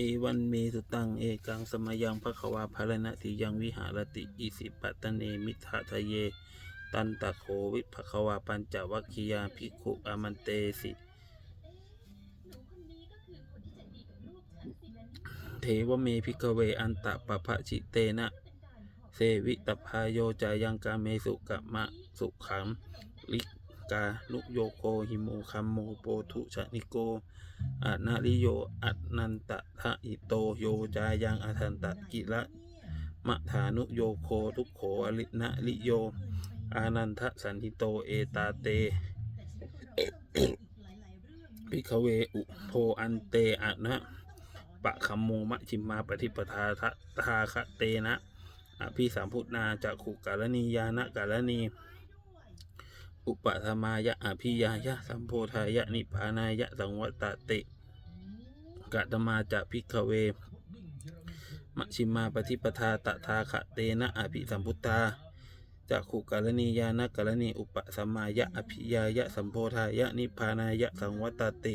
เอวันเมสุตัง เอกังสมยังภควาภารณติยังวิหารติอิสิปัตเนมิทะทะเย ตันตะโควิภควาปัญจวัคคียาภิกขุอามันเตสิเทวเมพิกเวอันตะปะภะชิเตนะ เสวิตพายโยจายังกาเมสุกะมะสุขังลิ กานุโยโคหิโมคัมโมโปทุชนิโกอะนาริโยอัตนันตะทะอิโตโยจายังอทันตะกิละมะฐานุโยโคทุกโขอลินะลิโย อานันทะสันติโตเอตาเตพิกเวอุโทอันเตอะนะปะคัมโมมะชิมมาปฏิปทาทะทาคะเตนะอภิสามพุทนาจักขุกาลนียานะกาลนี อุปธรรมายะอภิยายะสัมโพธายะนิพพานายะสังวัตติกะตมาจะพิกเวมชิมาปฏิปทาตถาคะเตนะอภิสัมพุทธาจักขุกาลนียานกาลนีอุปสัมมายะอภิยายะสัมโพธายะนิพพานายะสังวัตติ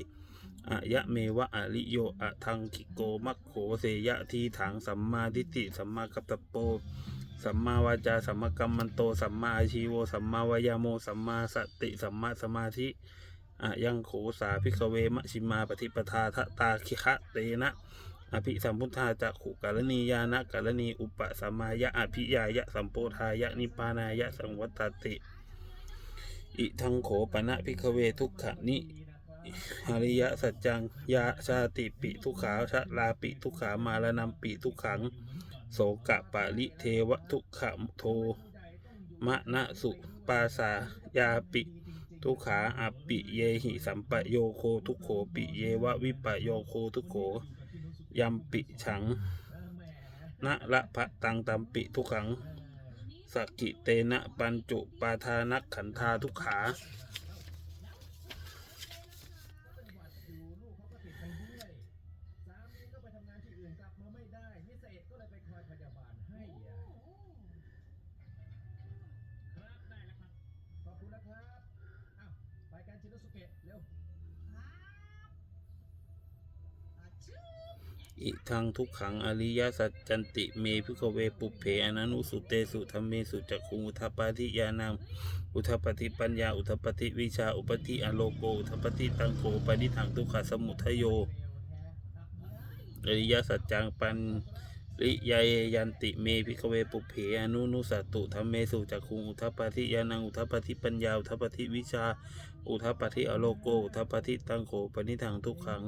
อะยะเมวะอะลิโยอะทังคิโกมัคโขเสยะทีถังสัมมาทิฏฐิสัมมากัปตะโป สัมมาวาจา สัมมากัมมันโต สัมมาอาชีโว สัมมาวายาโม สัมมาสติ สัมมาสมาธิอะยังโขสาพิกเวมะชิมาปฏิปทาทะตาคิคะเตนะอภิสัมพุทธาจักขุกาลนียานะกาลนีอุปสัมมายะอภิยายะสัมโพธายะนิพานายะสังวัตติ อิทังโขปนะพิกเวทุกขะนิอริยสัจจังยาชาติปิทุกขาชะลาปิทุกขามารนัมปิทุกขัง โสกะปาลิเทวทุกขมโทมะนะสุปาสายาปิ ทุกขาอปิเยหิสัมปโยโคทุกโขปิเยวะวิปโยโคทุกโขยัมปิฉังนะละพะตังตัมปิทุกขังสกกิเตนะปัญจุปาทานักขันธาทุกขา อิทังทุกขังอริยสัจจันติเมพิกเวปุเพอนันุสุเตสุธรรมเมสุจักขุงอุทปปาทิยานังอุทปปฏิปัญญาอุทปปฏิวิชาอุปฏิอโลโกอุทปปฏิตังโกปฏิทังทุกขสมุทโยอริยสัจจังปัน ริยายยันติเมพิกเวปุเพอนุนุสัตตุธรรมเมสุจักขุงอุทปปฏิยานังอุทปปฏิปัญญาอุทปปฏิวิชา อุทปปฏิอโลโกอุทปปฏิตังโกปฏิทังทุกขัง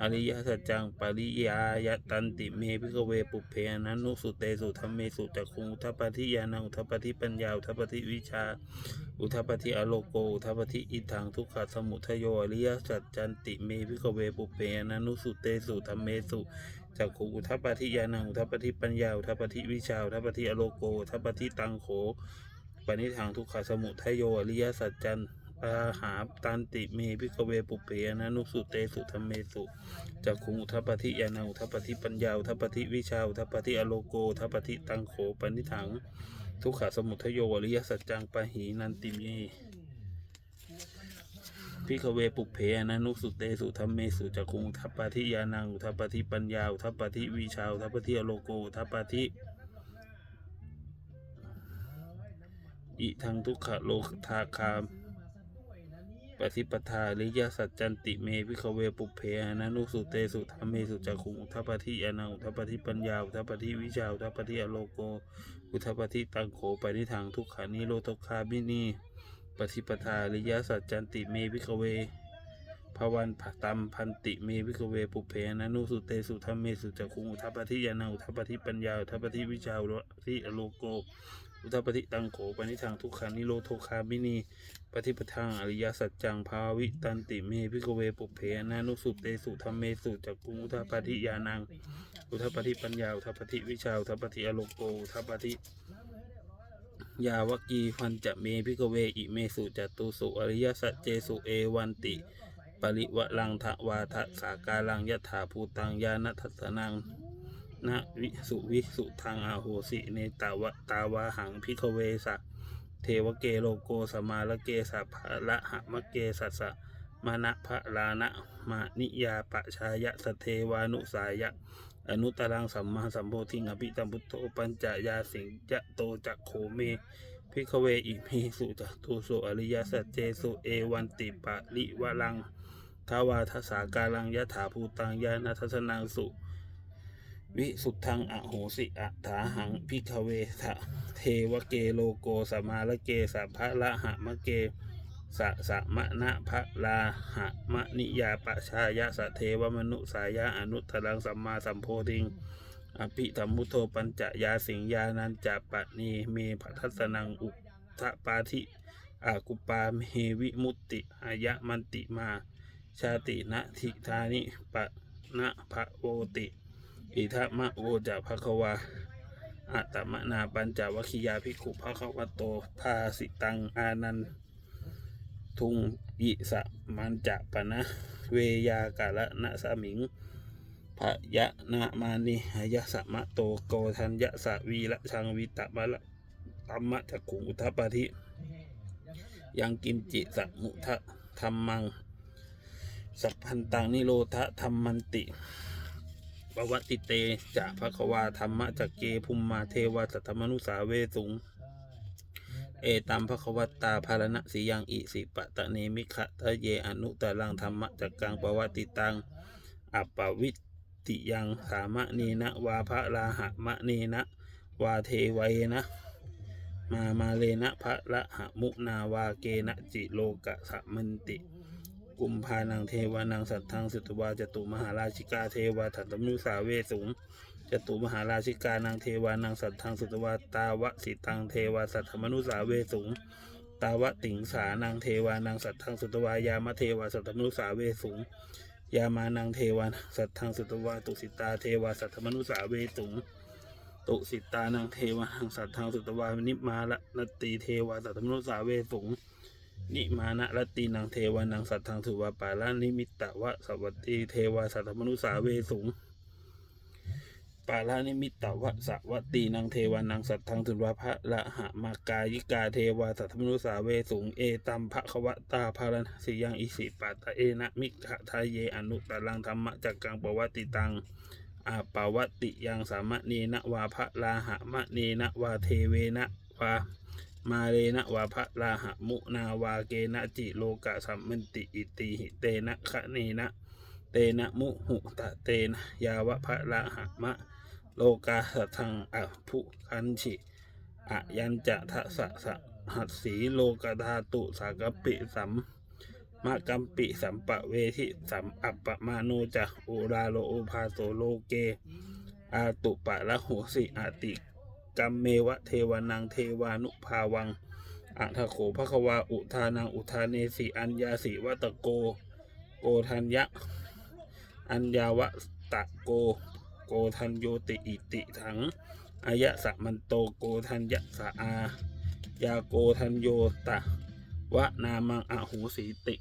อริยสัจจังปริยายตันติเมพิกเวปุเพอนันนุสุเตสุธรรมเมสุจักขุงอุทปปฏิยานังอุทปปฏิปัญญาอุทปปฏิวิชา อุทปปฏิอโลโกอุทปปฏิอิทังทุกขสมุทโยอริยสัจจันติเมพิกเวปุเพอนันุสุเตสุธรรมเมสุ จักขุงอุทปปฏิยานังอุทปปฏิปัญญาอุทปปฏิวิชาอุทปปฏิอโลโกอุทปปฏิตังโขปณิทังทุกขสมุทโยอริยสัจจันปาหาตันติเมพิกเวปุเพอนันนุสุเตสุธรรมเมสุจักขุงอุทปปฏิยานังอุทปปฏิปัญญาอุทปปฏิวิชาอุทปปฏิอโลโกอุทปปฏิตังโขปนิถัง ทุกขสมุทโยอริยสัจจังปะหีนันติเม พิกเวปุกเพอนันุสุเตสุธรรมเมสุจักุงอุทปปฏิยานังอุทปปฏิปัญญาอุทปปฏิวิชาอุทปปฏิอโลโกอุทปปฏิอิทังทุกขโลกทาคามปฏิปทาอริยสัจจันติเมพิขเวปุเพอนันุสุเตสุธรรมเมสุจักุงอุทปปฏิยานังอุทปปฏิปัญญาอุทปปฏิวิชาอุทปปฏิอโลโกอุทัปปฏิตังโขไปนิทังทุกขานิโรธคามินี ปฏิปทาอริยสัจจันติเมพิขเวภวันผตัมพันติเมพิขเวปุเพนันุสุเตสุธรรมเมสุจักขุงอุทปปฏิยานังอุทปปฏิปัญญาอุทปปฏิวิชาอุทิอโลโก อุทปปฏิตังโขปนิทังทุกขานิโรธคามินีปฏิปทางอริยสัจจังภาวิตันติเมพิกเวปุเพนานุสุเตสุธรรมเมสุจักกุงอุทปปฏิยานังอุทปปฏิปัญญาอุทปปฏิวิชาอุทปปฏิอโลโกอุทปปฏิ ยาวกีพันจะเมพิกเวอิเมสุจตุสุอริยสัจเจสุเอวันติปริวะลังทะวาทะสากาลังยถาภูตังยานัทัสนังนะวิสุวิสุทางอาโหสิเนตาวะตาวาหังพิกเวสะเทวเกโลโกสมาละเกสัพะละหะมะเกสัสะมณพระลานะมานิยาปชายะสเทวานุสายะ อนุตรังสัมมาสัมโพธิงอภิตัมพุทโธปัญจยาสิงจะโตจักโขเมพิกเวอิมิสุจตุสุอริยสัจเจสุเอวันติปะลิวะลังทาวาทสาการังยะถาภูตังยานาทัสนังสุ วิสุทธังอโหสิอัถาหังพิกเวทะเทวเกโลโกสมาละเกสัพพะละหะมะเก สะสะมะนะพะลาหะมะนิยาปชายะสะเทวมนุสายะอนุตตรังสัมมาสัมโพธิงอภิธรรมุโทปัญจยาสิงยานันจะปะนีเมพัทสนังอุทะปาธิอากุปาเมวิมุตติอายะมันติมาชาตินะทิธานิปะนะภะโวติ อิทะมะโวจะภะคะวาอัตตมนาปัญจวคคียาภิกขุภะคะวะโตภาสิตังอานัน ทุงอิสะมันจะปะนะ เวยากาละนะสมิงพะยะนามานิหายะสะมะโตโกทัญญะสะวีละชังวิตะมะละตัมมะจักขุงอุทปปาธิยังกิมจิสะมุทะธรรมัง สัพพันตังนิโรธธรรมันติปวัติเตจะภควาธรรมะจักเกภุมมาเทวาสัทธมนุสาเวสุง เอตัมภควตาภารณะสียังอิสิปะตะเนมิขะทะเยอนุตรังธรรมะจักกังปวัติตังอัปปวิตติยังสามะนีนะวาพระลาหะมะนีนะวาเทไวนะ มามาเลนะพระละหะมุนาวาเกนะจิโลกะสะมันติ กุมภานังเทวานังสัทธังสุตวาจตุมหาราชิกาเทวาถัตตมนุสาเวสุง จตุมหาราชิกานังเทวานังสัตทังสุตวาตาวะสิตังเทวาสัทธมนุสาเวสุงตาวะติงสานังเทวานังสัตทังสุตวายามะเทวาสัทธมนุสาเวสุงยามานังเทวานังสัทธังสุตวาตุสิตาเทวาสัทธมนุสาเวตุงตุสิตานังเทวานังสัทธังสุตวานิมาละนตตีเทวาสัทธมนุสาเวสุงนิมานะรตตีนังเทวานังสัตทังสุวาปาลานิมิตตะวะสวัตตีเทวาสัทธมนุสาเวสุง ปาลานิมิตตวะสวัตตีนังเทวานังสัตทังสุวาพระละหะมากายิกาเทวาสัทธมนุสาเวสุงเอตัมภควตาภารณสิยังอิสิปาตะเอนะมิขะทายเยอนุตตรังธรรมะจักกังปวัติตังอาปาวตติยังสามะเนนะวาพระลาหะมะเนนะวาเทเวนะวามาเลนะวาพระลาหะมุนาวาเกนะจิโลกะสัมมันติอิติหิเตนะคะเนนะเตนะมุหุตะเตนะยาวะพระลาหะมะ โลกาสทังอภุคันฉิอะยันจะทะสะสะหัสสีโลกธาตุสากปิสัมมากัมปิสัมปะเวทิสัมอัปปะมาโนจะอุราโลโอภาโสโลเก อาตุปะละหัวสิอาติกัมเมวะเทวานังเทวานุภาวังอัทโขภควาอุทานังอุทาเนสีอัญญาสีวัตโก โกทัญญะ อัญญาวะตะโก โกทันโยติอิติถังอายะสะมันโตโกทันยะสะอา ยาโกทันโยตะ วะนามังอโหสีติ